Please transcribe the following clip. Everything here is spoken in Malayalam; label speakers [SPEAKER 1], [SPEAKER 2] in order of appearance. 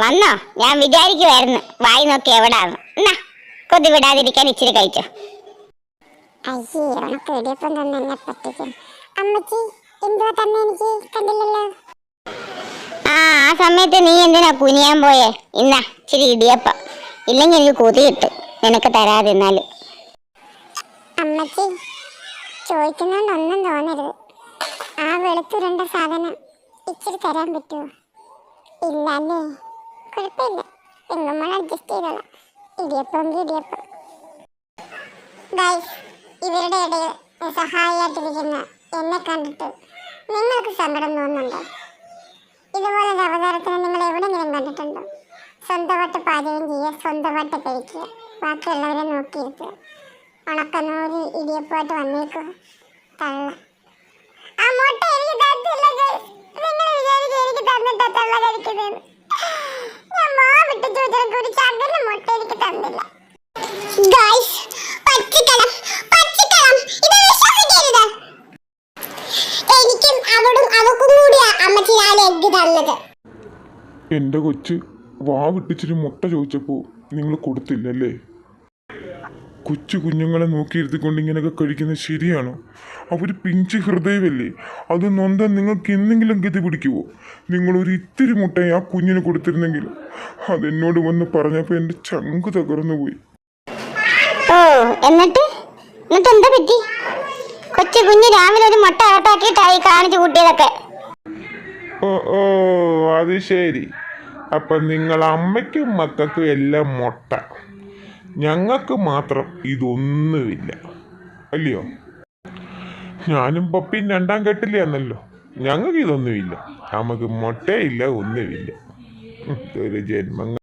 [SPEAKER 1] വന്നോ ഞാൻ വിചാരിക്കുവായിരുന്നു. വായി നോക്കി എവിടാന്ന്. എന്നാ കൊതി വിടാതിരിക്കാൻ ഇച്ചിരി കഴിച്ചോ.
[SPEAKER 2] അയ്യേ എന്തുവാ എനിക്ക് കണ്ടില്ലല്ലോ?
[SPEAKER 1] ആ ആ സമയത്ത് നീ എന്തിനാ കുനിയാൻ പോയേ? ഇന്നാ ഇച്ചിരി ഇടിയപ്പം. ഇല്ലെങ്കിൽ എനിക്ക് കൊതി കിട്ടും. നിനക്ക് തരാതിന്നാൽ
[SPEAKER 2] അമ്മച്ചി ചോദിക്കുന്നോണ്ട് ഒന്നും തോന്നരുത്. ആ വെളുത്തുരുണ്ട സാധനം ഇച്ചിരി തരാൻ പറ്റുമോ ഇല്ല അല്ലേ കുഴപ്പമില്ല നമ്മൾ അഡ്ജസ്റ്റ് ചെയ്തോളാം. ഇടിയപ്പം ഇടിയപ്പം. ഇവരുടെ ഇടയിൽ സഹായിയായിട്ടിരിക്കുന്ന എന്നെ കണ്ടിട്ട് നിങ്ങൾക്ക് സങ്കടം തോന്നുന്നുണ്ടോ? ഇതുപോലെ ഒരു അവതാരത്തിന് നിങ്ങൾ എവിടെയെങ്കിലും കണ്ടിട്ടുണ്ടോ? സ്വന്തമായിട്ട് പാചകം ചെയ്യുക സ്വന്തമായിട്ട് കഴിക്കുക. ബാക്കിയുള്ളവരെ നോക്കിയിരിക്കുക. ഉണക്കനൂരി ഇടിയപ്പമായിട്ട് വന്നേക്കും. തള്ള. ആ മുട്ട എനിക്ക്. നിങ്ങൾ ഞാൻ മുട്ട എനിക്ക് തന്നില്ല. ഇത് എനിക്കും അവക്കും അമ്മച്ചി നാല് എഗ്ഗ്
[SPEAKER 3] കൊച്ച് വാ മുട്ട ചോദിച്ചപ്പോൾ നിങ്ങൾ കൊടുത്തില്ലല്ലേ? കൊച്ചു കുഞ്ഞുങ്ങളെ നോക്കിയിരുത്തിക്കൊണ്ട് ഇങ്ങനെയൊക്കെ കഴിക്കുന്നത് ശരിയാണോ? അവർ പിഞ്ച് ഹൃദയമല്ലേ അത് നൊന്ത നിങ്ങൾക്ക് എന്തെങ്കിലും ഗതി പിടിക്കുമോ നിങ്ങളൊരു ഇത്തിരി മുട്ട ആ കുഞ്ഞിന് കൊടുത്തിരുന്നെങ്കിൽ. അതെന്നോട് വന്ന് പറഞ്ഞപ്പോൾ എന്റെ ചങ്ക് തകർന്നു പോയി.
[SPEAKER 1] ഓ എന്നിട്ട്? എന്നിട്ട് എന്താ പറ്റി? കൊച്ചു കുഞ്ഞ് രാവിലെ ഒരു മുട്ട അകത്താക്കിയിട്ടായി കാണിച്ചു കൂട്ടിയതൊക്കെ.
[SPEAKER 3] ഓ ഓ അത് ശരി. അപ്പം നിങ്ങൾ അമ്മയ്ക്കും മക്കൾക്കും എല്ലാം മുട്ട. ഞങ്ങൾക്ക് മാത്രം ഇതൊന്നുമില്ല. അല്ലയോ? ഞാനും പപ്പിയും രണ്ടാം കെട്ടില്ലാന്നല്ലോ ഞങ്ങൾക്ക് ഇതൊന്നുമില്ല. നമുക്ക് മുട്ടയില്ല ഒന്നുമില്ല. ഒരു ജന്മങ്ങൾ